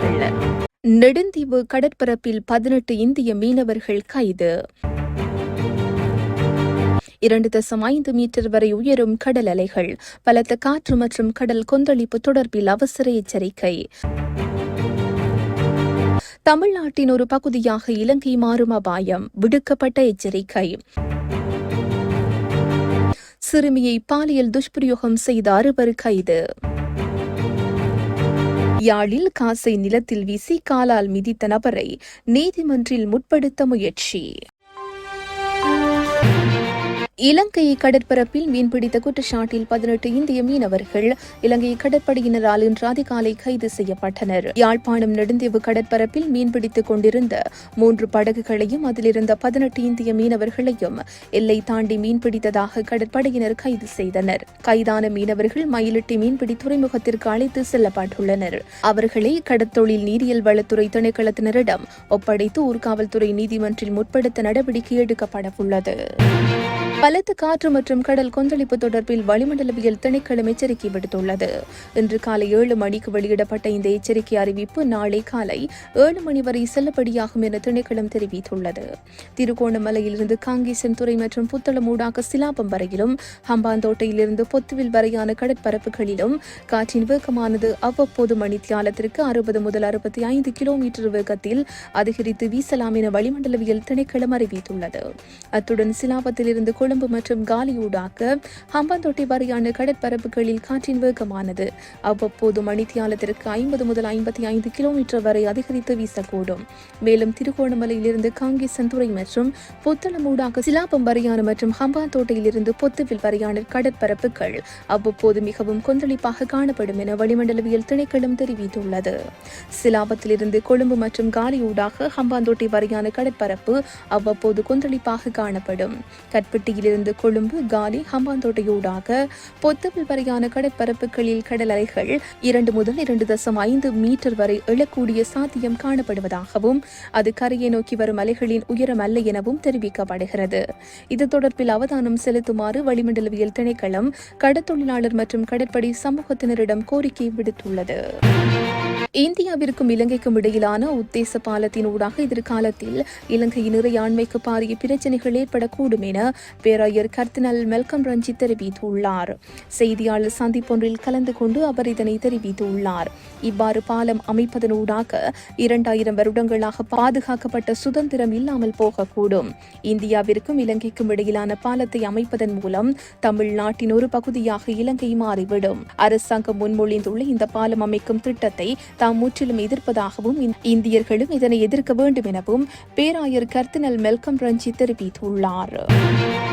செய்திகள் நெடுந்தீவு கடற்பரப்பில் பதினெட்டு இந்திய மீனவர்கள் கைது. இரண்டு தசம் ஐந்து மீட்டர் வரை உயரும் கடல் அலைகள் பலத்த காற்று மற்றும் கடல் கொந்தளிப்பு தொடர்பில் அவசர எச்சரிக்கை. தமிழ்நாட்டின் ஒரு பகுதியாக இலங்கை மாறும் அபாயம் விடுக்கப்பட்ட எச்சரிக்கை. சிறுமியை பாலியல் துஷ்பிரயோகம் செய்த அறுவர் கைது. யாழில் காசை நிலத்தில் வீசி காலால் மிதித்த நபரை நீதிமன்றில் முற்படுத்த முயற்சி. இலங்கை கடற்பரப்பில் மீன்பிடித்த குற்றச்சாட்டில் பதினெட்டு இந்திய மீனவர்கள் இலங்கை கடற்படையினரால் இன்று அதிகாலை கைது செய்யப்பட்டனர். யாழ்ப்பாணம் நெடுந்தீவு கடற்பரப்பில் மீன்பிடித்துக் கொண்டிருந்த மூன்று படகுகளையும் அதிலிருந்த பதினெட்டு இந்திய மீனவர்களையும் எல்லை தாண்டி மீன்பிடித்ததாக கடற்படையினர் கைது செய்தனர். கைதான மீனவர்கள் மயிலிட்டி மீன்பிடி துறைமுகத்திற்கு அழைத்து செல்லப்பட்டுள்ளனர். அவர்களை கடற்தொழில் நீரியல் வளத்துறை திணைக்களத்தினரிடம் ஒப்படைத்து ஊர்காவல்துறை நீதிமன்றில் முற்படுத்த நடவடிக்கை எடுக்கப்படவுள்ளது. பலத்த காற்று மற்றும் கடல் கொந்தளிப்பு தொடர்பில் வளிமண்டலவியல் திணைக்களம் எச்சரிக்கை விடுத்துள்ளது. இன்று காலை ஏழு மணிக்கு வெளியிடப்பட்ட இந்த எச்சரிக்கை அறிவிப்பு நாளை காலை ஏழு மணி வரை செல்லுபடியாகும் என திணைக்களம் தெரிவித்துள்ளது. திருகோணமலையிலிருந்து காங்கேசன் துறை மற்றும் புத்தளம் ஊடாக சிலாபம் வரையிலும் ஹம்பாந்தோட்டையிலிருந்து பொத்துவில் வரையான கடற்பரப்புகளிலும் காற்றின் வேகமானது அவ்வப்போது மணித்தியாலத்திற்கு அறுபது முதல் அறுபத்தி ஐந்து கிலோமீட்டர் வேகத்தில் அதிகரித்து வீசலாம் என வளிமண்டலவியல் திணைக்களம் அறிவித்துள்ளது. அத்துடன் சிலாபத்திலிருந்து கொழும்பு மற்றும் காலியூடாக ஹம்பாந்தோட்டை வரையான கடற்பரப்புகளில் காற்றின் வேகமானது. அவ்வப்போது மணித்தியாலத்திற்கு ஐம்பது முதல் ஐம்பத்தி ஐந்து கிலோமீட்டர் வரை அதிகரித்து வீசக்கூடும். மேலும் திருகோணமலையிலிருந்து காங்கேசன்துறை மற்றும் புத்தளமூடாக சிலாபம் வரையான மற்றும் ஹம்பாந்தோட்டையிலிருந்து பொத்துவில் வரையான கடற்பரப்புகள் அவ்வப்போது மிகவும் கொந்தளிப்பாக காணப்படும் என வளிமண்டலவியல் திணைக்களம் தெரிவித்துள்ளது. சிலாபத்திலிருந்து கொழும்பு மற்றும் காலியூடாக ஹம்பாந்தோட்டை வரையான கடற்பரப்பு அவ்வப்போது கொந்தளிப்பாக காணப்படும். கட்பட்டி கட்பெட்டியிலிருந்து கொழும்பு காலி ஹம்பாந்தோட்டையூடாக பொத்தவில் வரையான கடற்பரப்புகளில் கடல் அலைகள் இரண்டு முதல் இரண்டு தசம் ஐந்து மீட்டர் வரை எழக்கூடிய சாத்தியம் காணப்படுவதாகவும் அது கரையை நோக்கி வரும் அலைகளின் உயரம் அல்ல எனவும் தெரிவிக்கப்படுகிறது. இது தொடர்பில் அவதானம் செலுத்துமாறு வளிமண்டலவியல் திணைக்களம் கடற்தொழிலாளர் மற்றும் கடற்படை சமூகத்தினரிடம் கோரிக்கை விடுத்துள்ளது. இந்தியாவிற்கும் இலங்கைக்கும் இடையிலான உத்தேச பாலத்தின் ஊடாக எதிர்காலத்தில் இலங்கையின் இறையாண்மைக்கு பாரிய பிரச்சனைகள் ஏற்படக்கூடும் என பேராயர் கர்தினல் மெல்கம் ரஞ்சித் தெரிவித்துள்ளார். செய்தியாளர் சந்திப்பொன்றில் கலந்து கொண்டு அவர் இதனை தெரிவித்துள்ளார். இவ்வாறு பாலம் அமைப்பதனூடாக இரண்டாயிரம் வருடங்களாக பாதுகாக்கப்பட்ட சுதந்திரம் இல்லாமல் போகக்கூடும். இந்தியாவிற்கும் இலங்கைக்கும் இடையிலான பாலத்தை அமைப்பதன் மூலம் தமிழ்நாட்டின் ஒரு பகுதியாக இலங்கை மாறிவிடும். அரசாங்கம் முன்மொழிந்துள்ள இந்த பாலம் அமைக்கும் திட்டத்தை தாம் முற்றிலும் எதிர்ப்பதாகவும் இந்தியர்களும் இதனை எதிர்க்க வேண்டும் எனவும் பேராயர் கர்தினல் மெல்கம் ரஞ்சித் தெரிவித்துள்ளார்.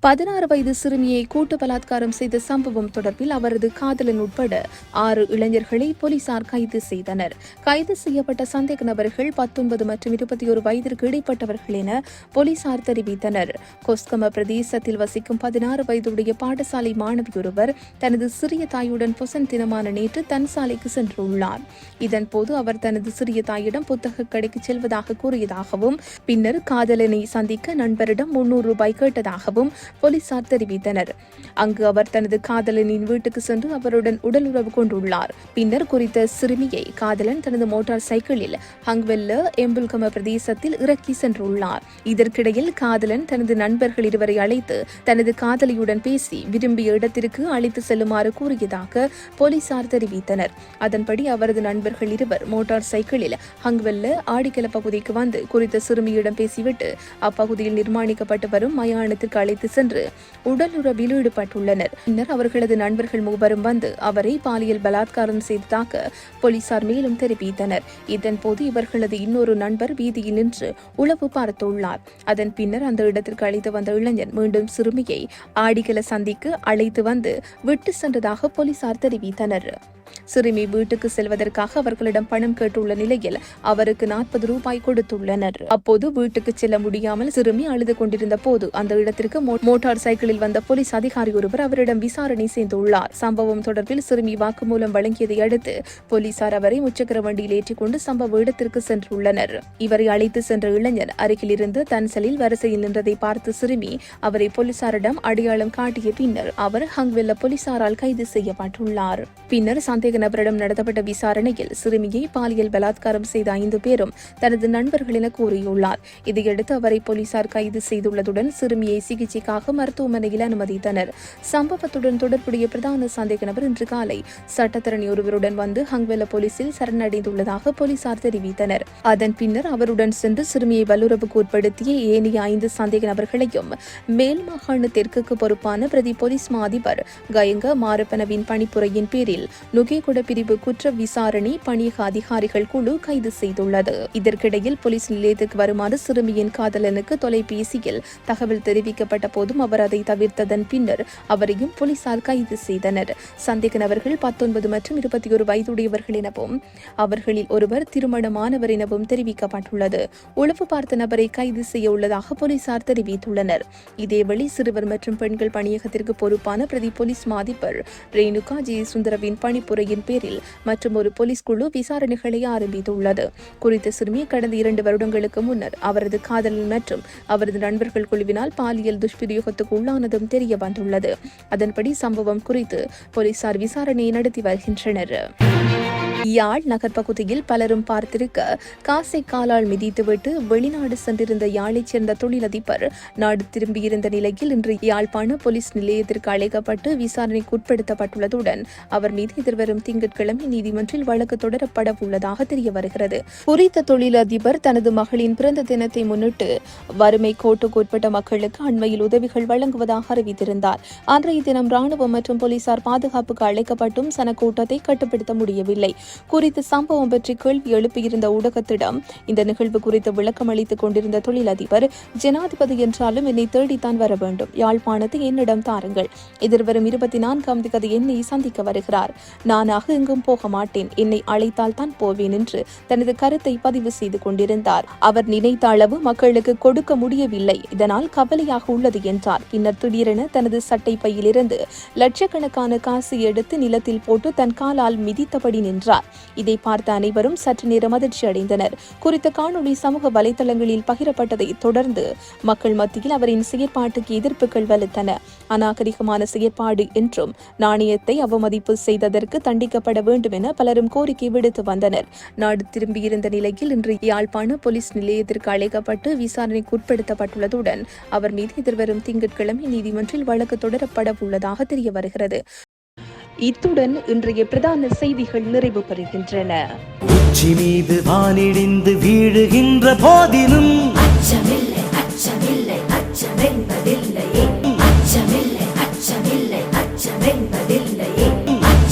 பதினாறு வயது சிறுமியை கூட்டு பலாத்காரம் செய்த சம்பவம் தொடர்பில் அவரது காதலன் உட்பட ஆறு இளைஞர்களை போலீசார் கைது செய்தனர். கைது செய்யப்பட்ட சந்தேக நபர்கள் பத்தொன்பது மற்றும் இருபத்தி ஒரு வயதிற்கு இடைப்பட்டவர்கள் என போலீசார் தெரிவித்தனர். கொஸ்கம பிரதேசத்தில் வசிக்கும் பதினாறு வயதுடைய பாடசாலை மாணவியொருவர் தனது சிறிய தாயுடன் பொசன் தினமான நேற்று தன் சாலைக்கு சென்றுள்ளார். இதன்போது அவர் தனது சிறிய தாயிடம் புத்தக கடைக்கு செல்வதாக கூறியதாகவும் பின்னர் காதலனை சந்திக்க நண்பரிடம் முன்னூறு ரூபாய் கேட்டதாகவும் போலீசார் தெரிவித்தனர். அங்கு அவர் தனது காதலனின் வீட்டுக்கு சென்று அவருடன் உடலுறவு கொண்டுள்ளார். பின்னர் குறித்த சிறுமியை காதலன் தனது மோட்டார் சைக்கிளில் ஹங்வெல்ல எம்புல்கம பிரதேசத்தில் இறக்கி சென்றுள்ளார். இதற்கிடையில் காதலன் தனது நண்பர்கள் இருவரை அழைத்து தனது காதலியுடன் பேசி விரும்பிய இடத்திற்கு அழைத்து செல்லுமாறு கூறியதாக போலீசார் தெரிவித்தனர். அதன்படி அவரது நண்பர்கள் இருவர் மோட்டார் சைக்கிளில் ஹங்வெல்ல ஆடிக்கல பகுதிக்கு வந்து குறித்த சிறுமியிடம் பேசிவிட்டு அப்பகுதியில் நிர்மாணிக்கப்பட்டு வரும் மயானத்திற்கு அழைத்து சென்று உடலுறவில் ஈடுபட்டுள்ளனர். பின்னர் அவர்களது நண்பர்கள் மூவரும் வந்து அவரை பாலியல் பலாத்காரம் செய்ததாக போலீசார் மேலும் தெரிவித்தனர். இதன்போது இவர்களது இன்னொரு நண்பர் வீதியில் நின்று உளவு பார்த்துள்ளார். அதன் பின்னர் அந்த இடத்திற்கு அழைத்து வந்த இளைஞன் மீண்டும் சிறுமியை ஆடிகள சந்திக்கு அழைத்து வந்து விட்டு சென்றதாக போலீசார் தெரிவித்தனர். சிறுமி வீட்டுக்கு செல்வதற்காக அவர்களிடம் பணம் கேட்டுள்ள நிலையில் அவருக்கு நாற்பது ரூபாய் கொடுத்துள்ளனர். அப்போது வீட்டுக்கு செல்ல முடியாமல் சிறுமி அழுது கொண்டிருந்த போது அந்த இடத்திற்கு மோட்டார் சைக்கிளில் வந்த போலீஸ் அதிகாரி ஒருவர் அவரிடம் விசாரணை செய்துள்ளார். சம்பவம் தொடர்பில் சிறுமி வாக்குமூலம் வழங்கியதை அடுத்து போலீசார் அவரை முச்சக்கர வண்டியில் ஏற்றிக்கொண்டு சம்பவ இடத்திற்கு சென்றுள்ளனர். இவரை அழைத்து சென்ற இளைஞர் அருகில் இருந்து தன் செல்லில் வரிசையில் நின்றதை பார்த்து சிறுமி அவரை போலீசாரிடம் அடையாளம் காட்டிய பின்னர் அவர் ஹங்வெல்ல போலீசாரால் கைது செய்யப்பட்டுள்ளார். பின்னர் சந்தேக நபரிடம் நடத்தப்பட்ட விசாரணையில் சிறுமியை பாலியல் பலாத்காரம் செய்த ஐந்து பேரும் தனது நண்பர்கள் என கூறியுள்ளார். இதையடுத்து அவரை போலீசார் கைது செய்துள்ளதுடன் சிறுமியை சிகிச்சைக்காக மருத்துவமனையில் அனுமதித்தனர். சம்பவத்துடன் தொடர்புடைய பிரதான சந்தேக நபர் இன்று காலை சட்டத்தரணி ஒருவருடன் வந்து ஹங்வெல போலீசில் சரணடைந்துள்ளதாக போலீசார் தெரிவித்தனர். அதன் பின்னர் அவருடன் சென்று சிறுமியை வல்லுறவுக்கு உட்படுத்திய ஏனைய ஐந்து சந்தேக நபர்களையும் மேல் மாகாண தெற்குக்கு பொறுப்பான பிரதி போலீஸ் மா அதிபர் கயங்க மாரப்பனவின் பணிப்புரையின் பேரில் புகைக்குட பிரிவு குற்ற விசாரணை பணியக அதிகாரிகள் குழு கைது செய்துள்ளது. இதற்கிடையில் போலீஸ் நிலையத்துக்கு வருமாறு சிறுமியின் காதலனுக்கு தொலைபேசியில் தகவல் தெரிவிக்கப்பட்ட போதும் அவர் அதை தவிர்த்ததன் பின்னர் அவரையும் போலீசார் கைது செய்தனர். சந்தேக நபர்கள் பத்தொன்பது மற்றும் இருபத்தி ஒரு வயதுடையவர்கள் எனவும் அவர்களில் ஒருவர் திருமணமானவர் எனவும் தெரிவிக்கப்பட்டுள்ளது. உளவு பார்த்த நபரை கைது செய்ய உள்ளதாக போலீசார் தெரிவித்துள்ளனர். இதேவழி சிறுவர் மற்றும் பெண்கள் பணியகத்திற்கு பொறுப்பான பிரதி போலீஸ் மாதிபர் ரேணுகா ஜெயசுந்தரவின் சுந்தரவின் பணிப்புரையின் பேரில் மற்றும் ஒரு போலீஸ் குழு விசாரணைகளை ஆரம்பித்துள்ளது. குறித்த சிறுமி கடந்த இரண்டு வருடங்களுக்கு முன்னர் அவரது காதலன் மற்றும் அவரது நண்பர்கள் குழுவினால் பாலியல் துஷ்பிரயோகத்துக்கு உள்ளானதும் தெரிய வந்துள்ளது. அதன்படி சம்பவம் குறித்து போலீசார் விசாரணையை நடத்தி வருகின்றனர். யாழ் நகர்ப்பகுதியில் பலரும் பார்த்திருக்க காசை காலால் மிதித்துவிட்டு வெளிநாடு சென்றிருந்த யாழைச் சேர்ந்த தொழிலதிபர் நாடு திரும்பியிருந்த நிலையில் இன்று யாழ்ப்பாண போலீஸ் நிலையத்திற்கு அழைக்கப்பட்டு விசாரணைக்கு உட்படுத்தப்பட்டுள்ளதுடன் அவர் மீது எதிர்வரும் திங்கட்கிழமை நீதிமன்றில் வழக்கு தொடரப்பட உள்ளதாக தெரிய வருகிறது குறித்த தொழிலதிபர் தனது மகளின் பிறந்த தினத்தை முன்னிட்டு வறுமை கோட்டுக்கு உட்பட்ட மக்களுக்கு அண்மையில் உதவிகள் வழங்குவதாக அறிவித்திருந்தார். அன்றைய தினம் ராணுவம் மற்றும் போலீசார் பாதுகாப்புக்கு அழைக்கப்பட்டும் சனக்கூட்டத்தை கட்டுப்படுத்த முடியவில்லை. குறித்த சம்பவம் பற்றி கேள்வி எழுப்பியிருந்த ஊடகத்திடம் இந்த நிகழ்வு குறித்து விளக்கம் அளித்துக் கொண்டிருந்த தொழிலதிபர் ஜனாதிபதி என்றாலும் என்னை தேடித்தான் வர வேண்டும். யாழ்ப்பாணத்தை என்னிடம் தாருங்கள். எதிர்வரும் இருபத்தி நான்காம் தேதி என்னை சந்திக்க வருகிறார். நானாக எங்கும் போக மாட்டேன். என்னை அழைத்தால் தான் போவேன் என்று தனது கருத்தை பதிவு செய்து கொண்டிருந்தார். அவர் நினைத்த அளவு மக்களுக்கு கொடுக்க முடியவில்லை. இதனால் கவலையாக உள்ளது என்றார். பின்னர் திடீரென தனது சட்டை பையிலிருந்து லட்சக்கணக்கான காசு எடுத்து நிலத்தில் போட்டு தன் காலால் மிதித்தபடி நின்றார். இதை பார்த்த அனைவரும் சற்று நேரம் அதிர்ச்சி அடைந்தனர். குறித்த காணொளி சமூக வலைதளங்களில் பகிரப்பட்டதை தொடர்ந்து மக்கள் மத்தியில் அவரின் செயற்பாட்டுக்கு எதிர்ப்புகள் வலுத்தன. அநாகரிகமான செயற்பாடு என்றும் நாணயத்தை அவமதிப்பு செய்ததற்கு தண்டிக்கப்பட வேண்டும் என பலரும் கோரிக்கை விடுத்து வந்தனர். நாடு திரும்பியிருந்த நிலையில் இன்று யாழ்ப்பாண போலீஸ் நிலையத்திற்கு அழைக்கப்பட்டு விசாரணைக்கு உட்படுத்தப்பட்டுள்ளதுடன் அவர் மீது எதிர்வரும் திங்கட்கிழமை நீதிமன்றில் வழக்கு தொடரப்பட உள்ளதாக தெரிய வருகிறது இத்துடன் இன்றைய பிரதான செய்திகள் நிறைவு பெறுகின்றன. உச்சி மீது வானிடிந்து வீழுகின்ற போதிலும் அச்சமே